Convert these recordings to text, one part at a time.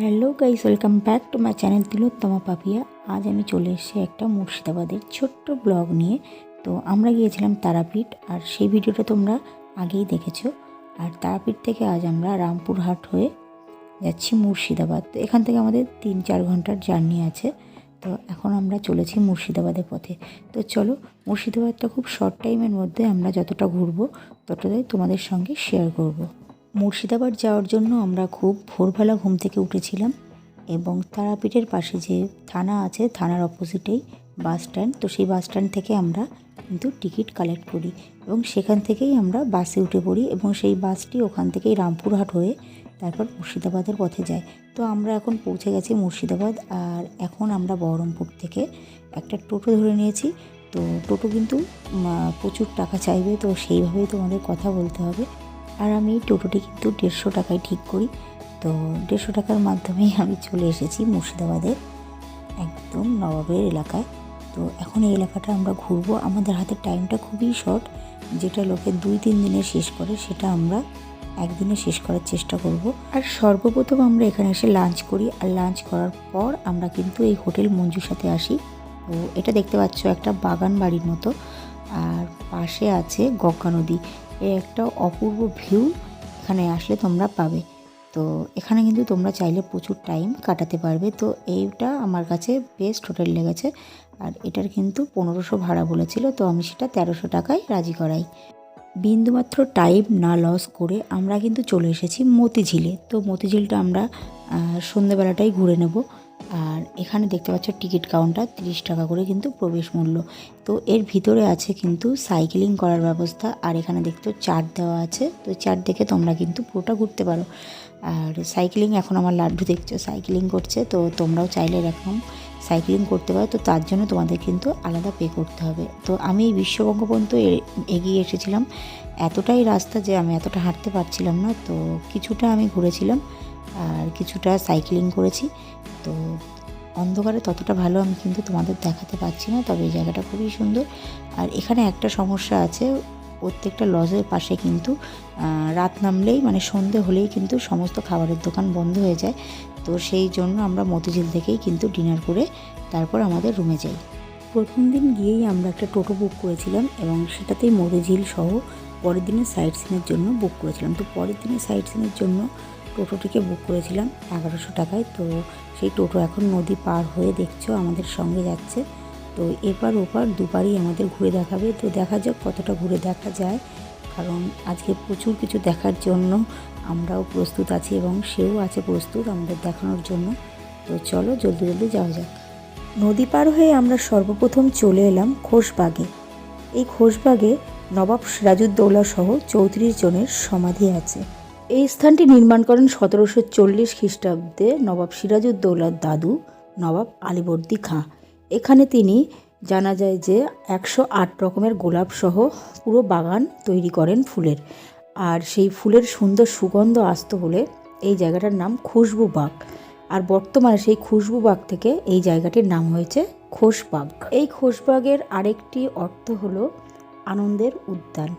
Hello guys, welcome back to my channel Tilottama Papiya. আজ আমি চলে এসেছি একটা মুর্শিদাবাদের ছোট্ট ব্লগ নিয়ে। তো আমরা গিয়েছিলাম তারাপীঠ, আর সেই ভিডিওটা তোমরা আগেই দেখেছ। আর তারাপীঠ থেকে আজ আমরা রামপুরহাট হয়ে যাচ্ছি মুর্শিদাবাদ। তো এখান থেকে আমাদের তিন চার ঘণ্টার জার্নি আছে। তো এখন আমরা চলেছি মুর্শিদাবাদের পথে। তো চলো, মুর্শিদাবাদটা খুব শর্ট টাইমের মধ্যে আমরা যতটা ঘুরবো, ততটাই তোমাদের সঙ্গে শেয়ার করব। মুর্শিদাবাদ যাওয়ার জন্য আমরা খুব ভোরবেলা ঘুম থেকে উঠেছিলাম এবং তারাপীঠের পাশে যে থানা আছে, থানার অপোজিটেই বাস স্ট্যান্ড। তো সেই বাস স্ট্যান্ড থেকে আমরা কিন্তু টিকিট কালেক্ট করি এবং সেখান থেকেই আমরা বাসে উঠে পড়ি এবং সেই বাসটি ওখান থেকেই রামপুরহাট হয়ে তারপর মুর্শিদাবাদের পথে যায়। তো আমরা এখন পৌঁছে গেছি মুর্শিদাবাদ আর এখন আমরা বহরমপুর থেকে একটা টোটো ধরে নিয়েছি। তো টোটো কিন্তু প্রচুর টাকা চাইবে, তো সেইভাবেই তোমাদের কথা বলতে হবে। আর আমি টোটোটি কিন্তু দেড়শো টাকায় ঠিক করি। তো দেড়শো টাকার মাধ্যমেই আমি চলে এসেছি মুর্শিদাবাদের একদম নবাবের এলাকায়। তো এখন এই এলাকাটা আমরা ঘুরবো। আমাদের হাতে টাইমটা খুবই শর্ট, যেটা লোকে দুই তিন দিনে শেষ করে, সেটা আমরা একদিনে শেষ করার চেষ্টা করব। আর সর্বপ্রথম আমরা এখানে এসে লাঞ্চ করি, আর লাঞ্চ করার পর আমরা কিন্তু এই হোটেল মঞ্জুর সাথে আসি। তো এটা দেখতে পাচ্ছ একটা বাগান বাড়ির মতো, আর পাশে আছে গঙ্গা নদী। এর একটা অপূর্ব ভিউ এখানে আসলে তোমরা পাবে। তো এখানে কিন্তু তোমরা চাইলে প্রচুর টাইম কাটাতে পারবে। তো এইটা আমার কাছে বেস্ট হোটেল লেগেছে। আর এটার কিন্তু পনেরোশো ভাড়া বলেছিল, তো আমি সেটা তেরোশো টাকায় রাজি করাই। বিন্দুমাত্র টাইম না লস করে আমরা কিন্তু চলে এসেছি মতিঝিলে। তো মতিঝিলটা আমরা সন্ধেবেলাটাই ঘুরে নেব। আর এখানে দেখতে পাচ্ছ টিকিট কাউন্টার, তিরিশ টাকা করে কিন্তু প্রবেশ মূল্য। তো এর ভিতরে আছে কিন্তু সাইকেলিং করার ব্যবস্থা, আর এখানে দেখতে চার্ট দেওয়া আছে। তো চার্ট দেখে তোমরা কিন্তু পুরোটা ঘুরতে পারো। আর সাইকেলিং এখন আমার লাড্ডু দেখছ, সাইকেলিং করছে, তো তোমরাও চাইলে এরকম সাইকেলিং করতে পারো। তো তার জন্য তোমাদের কিন্তু আলাদা পে করতে হবে। তো আমি এই বিশ্ববঙ্গ পর্যন্ত এগিয়ে এসেছিলাম। এতটাই রাস্তা যে আমি এতটা হাঁটতে পারছিলাম না, তো কিছুটা আমি ঘুরেছিলাম। আর কিছুটা সাইক্লিং করেছি। তো অন্ধকারে ততটা ভালো আমি কিন্তু তোমাদের দেখাতে পারছি না, তবে এই জায়গাটা খুবই সুন্দর। আর এখানে একটা সমস্যা আছে, প্রত্যেকটা লজের পাশে কিন্তু রাত নামলেই মানে সন্ধে হলেই কিন্তু সমস্ত খাবারের দোকান বন্ধ হয়ে যায়। তো সেই জন্য আমরা মতিঝিল থেকেই কিন্তু ডিনার করে তারপর আমাদের রুমে যাই। প্রথম দিন গিয়েই আমরা একটা টোটো বুক করেছিলাম এবং সেটাতেই মতিঝিল সহ পরের দিনের সাইট সিনের জন্য বুক করেছিলাম। তো পরের দিনের সাইট সিনের জন্য টোটোটিকে বুক করেছিলাম এগারোশো টাকায়। তো সেই টোটো এখন নদী পার হয়ে দেখছ, আমাদের সঙ্গে যাচ্ছে। তো এপার ওপার দুপারই আমাদের ঘুরে দেখাবে। তো দেখা যাক কতটা ঘুরে দেখা যায়। কারণ আজকে প্রচুর কিছু দেখার জন্য আমরাও প্রস্তুত আছি এবং সেও আছে প্রস্তুত আমাদের দেখানোর জন্য। তো চলো জলদি জলদি যাওয়া যাক। নদী পার হয়ে আমরা সর্বপ্রথম চলে এলাম খোশবাগে এই খোশবাগে নবাব সিরাজউদ্দৌলা সহ চৌত্রিশ জনের সমাধি আছে। এই স্থানটি নির্মাণ করেন সতেরোশো চল্লিশ খ্রিস্টাব্দে নবাব সিরাজউদ্দৌলার দাদু নবাব আলীবর্দী খাঁ। এখানে তিনি জানা যায় যে একশো আট রকমের গোলাপ সহ পুরো বাগান তৈরি করেন ফুলের। আর সেই ফুলের সুন্দর সুগন্ধ আসত হলে এই জায়গাটার নাম খুশবু বাগ আর বর্তমানে সেই খুশবু বাগ থেকে এই জায়গাটির নাম হয়েছে খোশবাগ। এই খোশবাগের আরেকটি অর্থ হলো আনন্দের উদ্যান।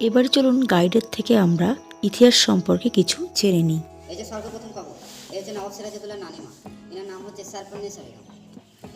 এবার চলুন গাইডের থেকে আমরা ইতিহাস সম্পর্কে কিছু জেনে নিই। এই যে সর্বপ্রথম কবর এই হচ্ছে নবাব সিরাজউদ্দৌলার নানিমা। এনার নাম হচ্ছে সারপন্নেসা বেগম।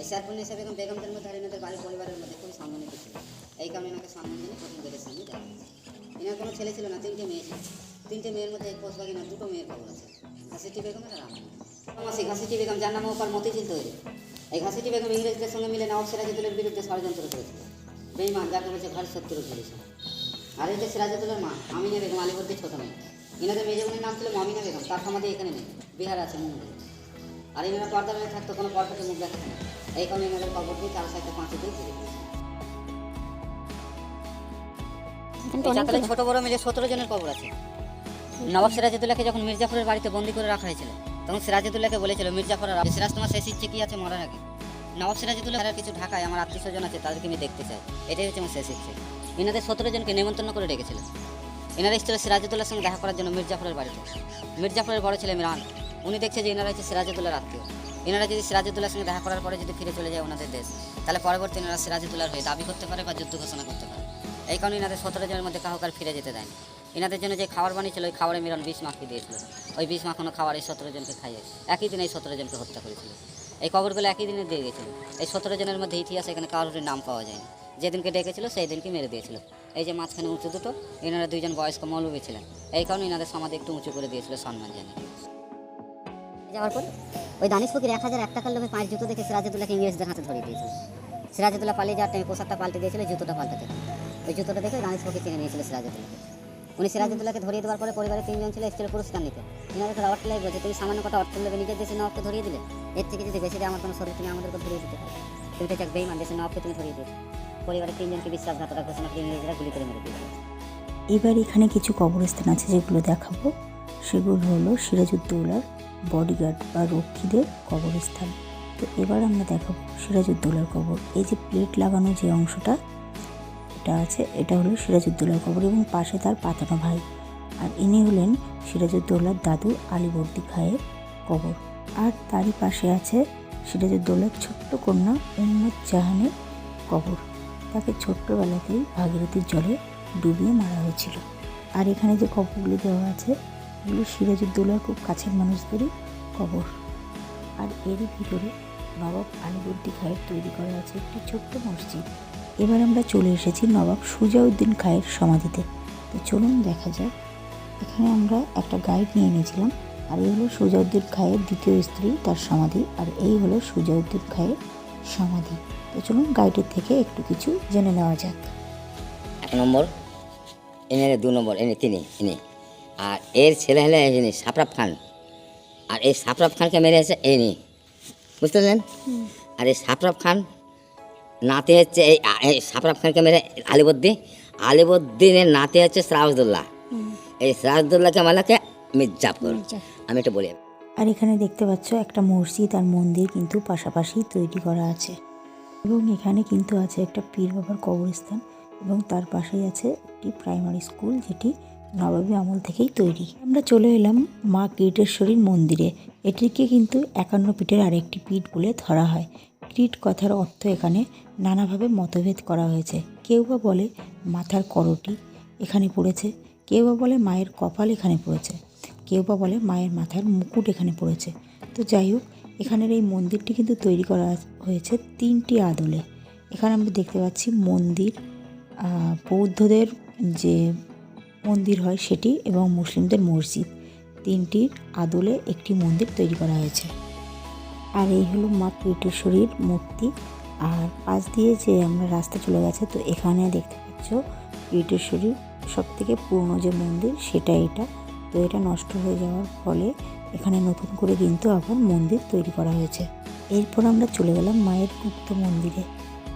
এই সারপন্নেসা বেগম বেগমদের মধ্যে আর এনাদের বাড়ির পরিবারের মধ্যে খুব সম্মানিত ছিল এই কারণে এনাকে সম্মান জন্য প্রথম সামনে দেওয়া হয়েছে। এনার কোনো ছেলে ছিল না, তিনটে মেয়ে ছিল। তিনটে মেয়ের মধ্যে এই কোষবাগ এনার দুটো মেয়ের কবর আছে। ঘাসিটি বেগম আর রাম। মাসি ঘাসিটি বেগম, যার নাম ওপার মতিঝিল তৈরি। এই ঘাসিটি বেগম ইংরেজদের সঙ্গে মিলে নবাব সিরাজউদ্দৌলার বিরুদ্ধে ষড়যন্ত্র করেছিল। বেইমান, যাকে বলছে ঘর শত্রু ধরেছে আর এই যে সিরাজউদ্দৌলার মা আমিনা বেগম আলিবর্দির ছোট মেয়ে। এনাদের মেয়ে যেমন নাম ছিল মামিনা বেগম তার সমাধি এখানে নেই বিহার আছে মুম্বাই। আর এনারা পর্দা মেয়ে থাকতো কোনো পর্দাকে মুখ দেখাতে না এই কারণে এনাদের কবর দিয়ে চার সাইডে পাঁচে দিয়ে ঘিরে চাতালে ছোট বড় মিলে সতেরো জনের কবর আছে। নবাব সিরাজউদ্দৌলাকে যখন মির্জাফরের বাড়িতে বন্দি করে রাখা হয়েছিল তখন সিরাজউদ্দৌলাকে বলেছিল মির্জাফর আর সিরাজ তোমার শেষ ইচ্ছে কি আছে মরার আগে। নবাব সিরাজউদ্দৌলা আর কিছু ঢাকায় আমার আত্মীয় স্বজন আছে তাদেরকে আমি দেখতে চাই। এটাই হচ্ছে আমার শেষ ইচ্ছে এনাদের সতেরো জনকে নেমন্তন্ন করে রেখেছিল এনারা এসেছিল সিরাজউদ্দৌলার সঙ্গে দেখা করার জন্য মির্জাফরের বাড়িতে। মির্জাফরের বড় ছেলে মিরান, উনি দেখছে যে এনারা হচ্ছে সিরাজউদ্দৌলার আত্মীয়। এনারা যদি সিরাজউদ্দৌলার সঙ্গে দেখা করার পরে যদি ফিরে চলে যায় ওনাদের দেশ, তাহলে পরবর্তী এনারা সিরাজউদ্দৌলার হয়ে দাবি করতে পারে বা যুদ্ধ ঘোষণা করতে পারে। এই কারণে এনাদের সতেরো জনের মধ্যে কাউকে আর ফিরে যেতে দেয়নি। এনাদের জন্য যে খাবার বানিয়েছিল ওই খাবারে মিরন বিষ মাখিয়ে দিয়েছিল। ওই বিষ মাখানো খাবার এই সতেরো জনকে খাইয়ে, একই দিনে এই সতেরো জনকে হত্যা করেছিল। এই কবরগুলো একই দিনে দিয়ে গেছিল। এই সতেরো জনের মধ্যে ইতিহাস এখানে কারোর নাম পাওয়া যায়নি। যেদিনকে ডেকেছিল সেই দিনকে মেরে দিয়েছিল। এই যে মাঝখানে উঁচু দুটো, এনারা দুইজন বয়স্ক মৌলবী ছিলেন। এই কারণে এনাদের সমাধি একটু উঁচু করে দিয়েছিল সম্মান জানিয়ে যাওয়ার পর ওই দানিশ ফকির এক হাজার এক টাকার লোভে পাঁচ জুতো দেখে সিরাজুদ্দোল্লাহকে ইংরেজদের হাতে ধরিয়ে দিয়েছিল। সিরাজুদ্দোল্লাহ পালিয়ে যাওয়ার টাইমে পোশাকটা পাল্টে দিয়েছিল জুতোটা পাল্টাতে। ওই জুতোটা দেখে দানিশ ফকির চিনে নিয়েছিল সিরাজুদ্দোল্লাহকে উনি সিরাজুদ্দোল্লাহকে ধরিয়ে দেওয়ার পরে পরিবারের তিনজন ছিল এসেছিল পুরস্কার নিতে। ইনাদেরকে রবার্ট লাই বলছে তুমি সামান্য কটা অর্থ লোভে নিজের দেশে নবাবকে ধরিয়ে দিলে এর থেকে যদি বেশি দেয় আমার কোনো শরীর, তুমি আমাদেরকে ধরিয়ে দিতে পারো। তুমি তো চাক বেইমান দেশের নবাবকে তুমি ধরিয়ে দিয়েছ। পরিবারের তিনজনকে বিশ্বাসঘাতকতা ঘোষণা করে ইংরেজরা গুলি করে মেরে দিয়েছিল এবার এখানে কিছু কবরস্থান আছে যেগুলো দেখাবো। সেগুলো হলো সিরাজউদ্দৌলার বডিগার্ড বা রক্ষীদের কবরস্থান। তো এবার আমরা দেখাবো সিরাজউদ্দৌলার কবর। এই যে প্লেট লাগানো যে অংশটা, এটা আছে, এটা হলো সিরাজউদ্দৌলার কবর এবং পাশে তার পাতানো ভাই। আর ইনি হলেন সিরাজউদ্দৌলার দাদু আলীবর্দী খায়ের কবর। আর তারই পাশে আছে সিরাজউদ্দৌলার ছোট্ট কন্যা উম্মত জাহানের কবর। তাকে ছোট্টবেলাতেই ভাগীরথীর জলে ডুবিয়ে মারা হয়েছিল। আর এখানে যে কবরগুলি দেওয়া আছে, এগুলো সিরাজউদ্দৌলার খুব কাছের মানুষদেরই কবর। আর এরই ভিতরে নবাব আলিবর্দী খায়ের তৈরি করা আছে একটি ছোট্ট মসজিদ। এবার আমরা চলে এসেছি নবাব সুজাউদ্দিন খায়ের সমাধিতে। তো চলুন দেখা যাক। এখানে আমরা একটা গাইড নিয়ে নিয়েছিলাম আর এই হলো সুজাউদ্দিন খায়ের দ্বিতীয় স্ত্রী তার সমাধি, আর এই হলো সুজাউদ্দিন খায়ের সমাধি। তো চলুন গাইডের থেকে একটু কিছু জেনে নেওয়া যাক। এক নম্বর এনে দু নম্বর এনে তিনি এনে আর এর ছেলে হলে ইনি সাপরাফ খান। আর এই সাপরাফ খানকে মেরে এসে ইনি বুঝতে পারলেন আর এই সাপরাফ খান নাতে হচ্ছে এই সাপরাফ খানকে মেরে আলিবদ্দিন আলিবদ্দিনের নাতে হচ্ছে সিরাজদুল্লাহ এই সিরাজদুল্লাহকে মালাকে মির্জাফর। আমি এটা বলি। আর এখানে দেখতে পাচ্ছ একটা মসজিদ আর মন্দির কিন্তু পাশাপাশি তৈরি করা আছে। এবং এখানে কিন্তু আছে একটা পীর বাবার কবরস্থান এবং তার পাশেই আছে একটি প্রাইমারি স্কুল যেটি নবাবী আমল থেকেই তৈরি। আমরা চলে এলাম মা কীটেশ্বরীর মন্দিরে। এটিকে কিন্তু একান্ন পীঠের আরেকটি পীঠ বলে ধরা হয়। কীট কথার অর্থ এখানে নানাভাবে মতভেদ করা হয়েছে। কেউ বা বলে মাথার করটি এখানে পড়েছে, কেউ বা বলে মায়ের কপাল এখানে পড়েছে, কেউ বা বলে মায়ের মাথার মুকুট এখানে পড়েছে। তো যাই হোক, এখানের এই মন্দিরটি কিন্তু তৈরি করা হয়েছে তিনটি আদলে। এখানে আমরা দেখতে পাচ্ছি মন্দির বৌদ্ধদের যে মন্দির হয় সেটি এবং মুসলিমদের মসজিদ। তিনটির আদলে একটি মন্দির তৈরি করা হয়েছে। আর এই হলো মা পিটেশ্বরীর মূর্তি। আর পাশ দিয়ে যে আমরা রাস্তা চলে গেছে, তো এখানে দেখতে পাচ্ছ কীটেশ্বরীর সব থেকে পুরনো যে মন্দির, সেটা এটা। তো এটা নষ্ট হয়ে যাওয়ার ফলে এখানে নতুন করে কিন্তু আবার মন্দির তৈরি করা হয়েছে। এরপর আমরা চলে গেলাম মায়ের গুপ্ত মন্দিরে।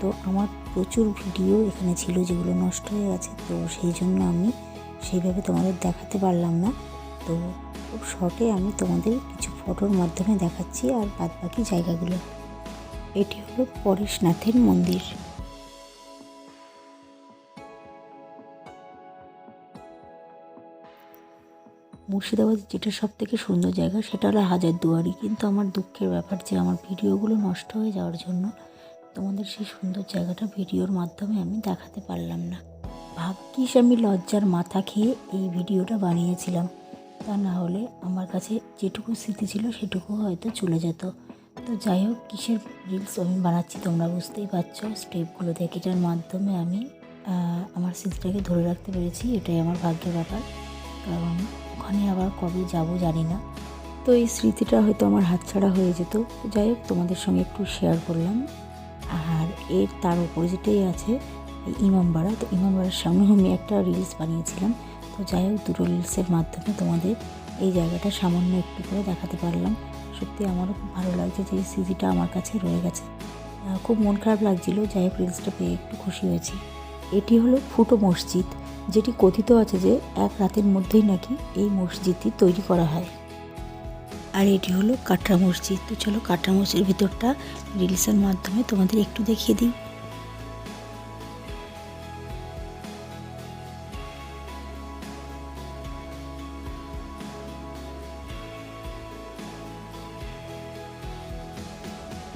তো আমার প্রচুর ভিডিও এখানে ছিল যেগুলো নষ্ট হয়ে গেছে, তো সেই জন্য আমি সেইভাবে তোমাদের দেখাতে পারলাম না। তো খুব শর্টে আমি তোমাদের কিছু ফটোর মাধ্যমে দেখাচ্ছি আর বাদ বাকি জায়গাগুলো। এটি হলো পরেশনাথের মন্দির। মুর্শিদাবাদ যেটা সব থেকে সুন্দর জায়গা, সেটা হলো হাজারদুয়ারি। কিন্তু আমার দুঃখের ব্যাপার যে আমার ভিডিওগুলো নষ্ট হয়ে যাওয়ার জন্য তোমাদের সেই সুন্দর জায়গাটা ভিডিওর মাধ্যমে আমি দেখাতে পারলাম না। ভাগ্যিস আমি লজ্জার মাথা খেয়ে এই ভিডিওটা বানিয়েছিলাম। তা না হলে আমার কাছে যেটুকু স্মৃতি ছিল সেটুকু হয়তো চলে যেত। তো যাই হোক, কিসের রিলস আমি বানাচ্ছি তোমরা বুঝতেই পারছ। স্টেপগুলো দেখে, এটার মাধ্যমে আমি আমার স্মৃতিটাকে ধরে রাখতে পেরেছি। এটাই আমার ভাগ্যের ব্যাপার। কারণ ওখানে আবার কবে যাব জানি না। তো এই স্মৃতিটা হয়তো আমার হাতছাড়া হয়ে যেত। যাই হোক, তোমাদের সঙ্গে একটু শেয়ার করলাম। আর এর তার অপোজিটেই আছে ইমামবাড়া। তো ইমামবাড়ার সামনেও আমি একটা রিলস বানিয়েছিলাম। তো যাই হোক, দুটো রিলসের মাধ্যমে তোমাদের এই জায়গাটা সামান্য একটু করে দেখাতে পারলাম। সত্যি আমারও খুব ভালো লাগছে যে এই স্মৃতিটা আমার কাছে রয়ে গেছে। খুব মন খারাপ লাগছিল। যাই হোক রিলসটা পেয়ে একটু খুশি হয়েছি। এটি হলো ফুটো মসজিদ। যেটি কথিত আছে যে এক রাতের মধ্যেই নাকি এই মসজিদটি তৈরি করা হয়। আর এটি হলো কাটরা মসজিদ। তো চলো কাটরা মসজিদের ভিতরটা রিলসের মাধ্যমে তোমাদের একটু দেখিয়ে দিই।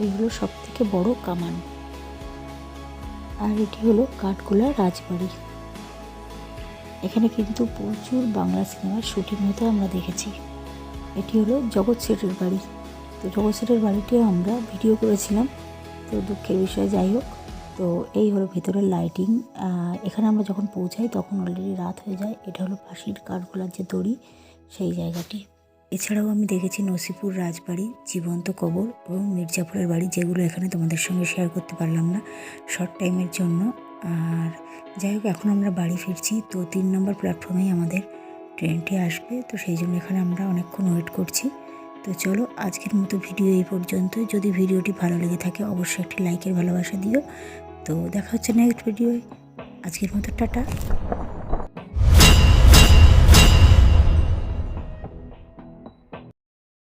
এই হলো সব থেকে বড় কামান। আর এটি হলো কাঠগোলা রাজবাড়ি। এখানে কিন্তু প্রচুর বাংলা সিনেমার শুটিং হতে আমরা দেখেছি। এটি হলো জগৎ শেঠের বাড়ি। তো জগৎ শেঠের বাড়িটিও আমরা ভিডিও করেছিলাম। তো দুঃখের বিষয় যাই হোক, তো এই হলো ভিতরের লাইটিং এখানে আমরা যখন পৌঁছাই তখন অলরেডি রাত হয়ে যায়। এটা হলো ফাঁসির কাঠগোলার যে দড়ি, সেই জায়গাটি। এছাড়াও আমি দেখেছি নসিপুর রাজবাড়ি, জীবন্ত কবর এবং মির্জাপুরের বাড়ি, যেগুলো এখানে তোমাদের সঙ্গে শেয়ার করতে পারলাম না। শর্ট টাইমের জন্য। আর যাই হোক, এখন আমরা বাড়ি ফিরছি। তো তিন নম্বর প্ল্যাটফর্মেই আমাদের ট্রেনটি আসবে। তো সেই জন্য এখানে আমরা অনেকক্ষণ ওয়েট করছি। তো চলো, আজকের মতো ভিডিও এই পর্যন্ত যদি ভিডিওটি ভালো লেগে থাকে, অবশ্যই একটি লাইকের ভালোবাসা দিও। তো দেখা হচ্ছে নেক্সট ভিডিওয় আজকের মতো টাটা।